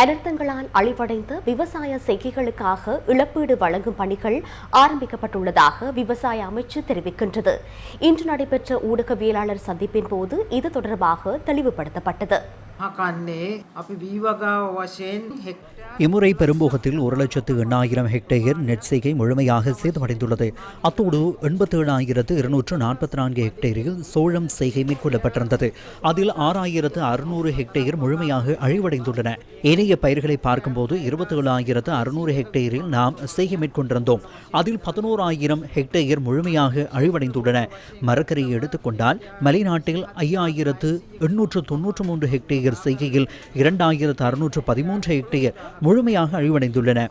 அனர்த்தங்களால் அழிவடைந்த விவசாய செய்கைகளுக்காக இழப்பீடு வழங்கும் பணிகள் ஆரம்பிக்கப்பட்டுள்ளதாக விவசாய அமைச்சு தெரிவிக்கின்றது. இன்று நடைபெற்ற ஊடகவியலாளர் சந்திப்பின் போது இது தொடர்பாக தெளிவுபடுத்தப்பட்டது. கண்ணே வசேன் இம்முறை பெரும்போகத்தில் ஒரு லட்சத்து எண்ணாயிரம் ஹெக்டேயர் நெற்செய்கை முழுமையாக சேதமடைந்துள்ளது அத்தோடு எண்பத்தி ஏழாயிரத்து இருநூற்று நாற்பத்தி நான்கு ஹெக்டேரில் சோழம் செய்கை மேற்கொள்ளப்பட்டிருந்தது அதில் ஆறாயிரத்து அறுநூறு ஹெக்டேயர் முழுமையாக அழிவடைந்துள்ளன ஏனைய பயிர்களை பார்க்கும்போது இருபத்தி ஏழாயிரத்து அறுநூறு ஹெக்டேயரில் நாம் செய்கை மேற்கொண்டிருந்தோம் அதில் பதினோராயிரம் ஹெக்டேயர் முழுமையாக அழிவடைந்துள்ளன மரக்கரியை எடுத்துக்கொண்டால் மலைநாட்டில் ஐயாயிரத்து எண்ணூற்று தொன்னூற்று மூன்று ஹெக்டேயர் செய்கையில் இரண்டாயிரத்து அறுநூற்று பதிமூன்று ஹெக்டேயர் முழுமையாக அழிவடைந்துள்ளன.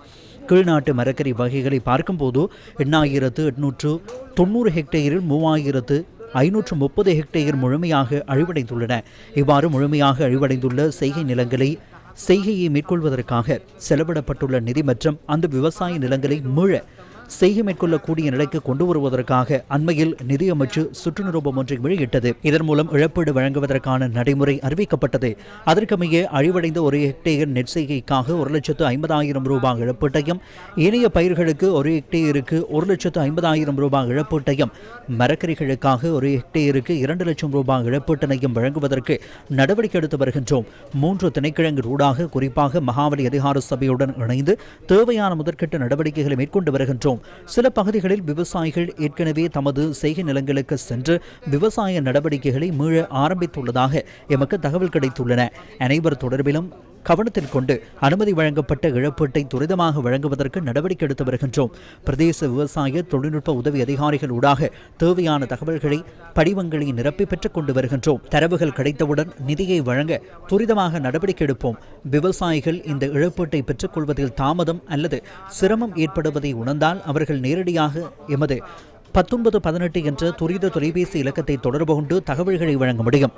கீழ்நாட்டு மரக்கறி வகைகளை பார்க்கும்போது எண்ணாயிரத்து எட்நூற்று தொண்ணூறு ஹெக்டேயரில் மூவாயிரத்து ஐநூற்று முப்பது ஹெக்டேயர் முழுமையாக அழிவடைந்துள்ளன. இவ்வாறு முழுமையாக அழிவடைந்துள்ள செய்கை நிலங்களை செய்கையை மேற்கொள்வதற்காக செலவிடப்பட்டுள்ள நிதி மற்றும் அந்த விவசாய நிலங்களை மீள செய்ய மேற்கொள்ளக்கூடிய நிலைக்கு கொண்டு வருவதற்காக அண்மையில் நிதியமைச்சு சுற்றுநிரூபம் ஒன்றை வெளியிட்டது. இதன் மூலம் இழப்பீடு வழங்குவதற்கான நடைமுறை அறிவிக்கப்பட்டது. அதற்கமைய அழிவடைந்த ஒரு ஹெக்டேயர் நெற்செய்கைக்காக ஒரு லட்சத்து ஐம்பதாயிரம் ரூபாய் இழப்பீட்டையும் ஏனைய பயிர்களுக்கு ஒரு ஹெக்டேயருக்கு ஒரு லட்சத்து ஐம்பதாயிரம் ரூபாய் இழப்பீட்டையும் மரக்கறிகளுக்காக ஒரு ஹெக்டேயருக்கு இரண்டு லட்சம் ரூபாய் இழப்பீட்டினையும் வழங்குவதற்கு நடவடிக்கை எடுத்து வருகின்றோம். மூன்று திணைக்கிழங்கு ஊடாக குறிப்பாக மகாவலி அதிகார சபையுடன் இணைந்து தேவையான முதற்கட்ட நடவடிக்கைகளை மேற்கொண்டு வருகின்றோம். சில பகுதிகளில் விவசாயிகள் ஏற்கனவே தமது செய்கை நிலங்களுக்கு சென்று விவசாய நடவடிக்கைகளை மீள ஆரம்பித்துள்ளதாக எமக்கு தகவல் கிடைத்துள்ளன. அனைவர் தொடர்பிலும் கவனத்தில் கொண்டு அனுமதி வழங்கப்பட்ட இழப்பீட்டை துரிதமாக வழங்குவதற்கு நடவடிக்கை எடுத்து வருகின்றோம். பிரதேச விவசாய தொழில்நுட்ப உதவி அதிகாரிகள் ஊடாக தேவையான தகவல்களை படிவங்களை நிரப்பி பெற்றுக் கொண்டு வருகின்றோம். தரவுகள் கிடைத்தவுடன் நிதியை வழங்க துரிதமாக நடவடிக்கை எடுப்போம். விவசாயிகள் இந்த இழப்பீட்டை பெற்றுக்கொள்வதில் தாமதம் அல்லது சிரமம் ஏற்படுவதை உணர்ந்தால் அவர்கள் நேரடியாக எமது பத்தொன்பது பதினெட்டு என்ற துரித தொலைபேசி இலக்கத்தை தொடர்பு கொண்டு தகவல்களை வழங்க முடியும்.